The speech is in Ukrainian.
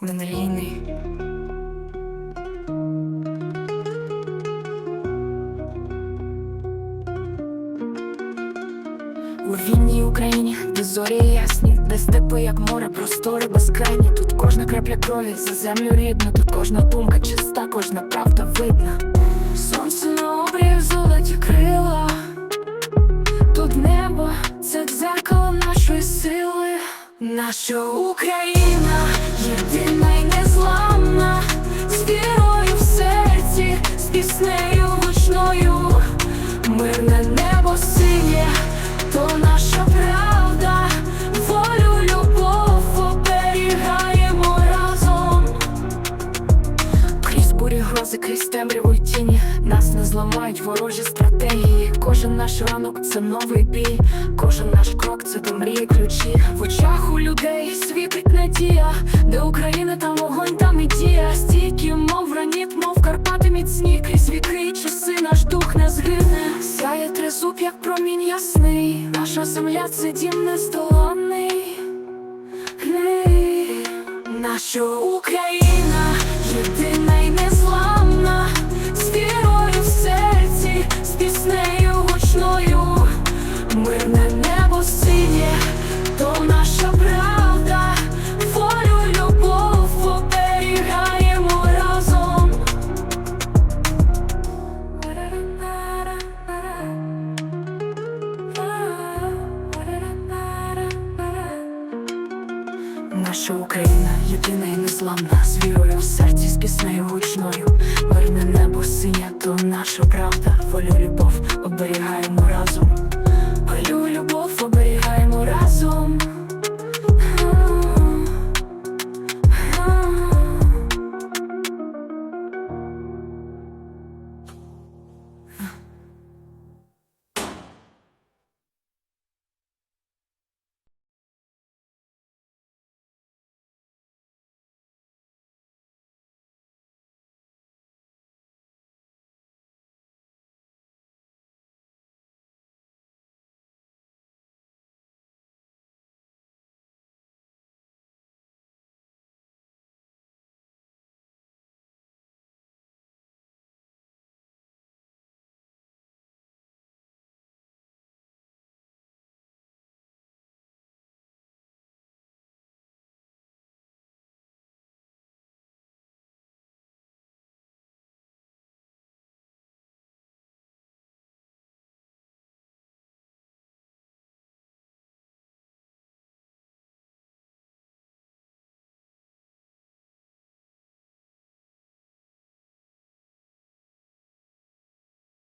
ненадійний. У вільній Україні, де зорі ясні, де степи, як море, простори безкрайні. Тут кожна крапля крові за землю рідна, тут кожна думка чиста, кожна правда видна. Сонце на обріях золоті крила. Тут небо це дзеркало нашої сили, наша Україна мирне небо синє, то наша правда, волю, любов оберігаємо разом. Крізь бурі грози, крізь темряву тіні. Нас не зламають ворожі стратегії. Кожен наш ранок це новий бій. Кожен наш крок це до мрії ключі. В очах у людей світить як промінь ясний. Наша земля це дім нездоланний. Наша Україна? Єдина Наша Україна єдина і незламна, з вірою в серці, з піснею гучною. Мирне небо синє, то наша правда, волю любов оберігаємо разом. Волю любов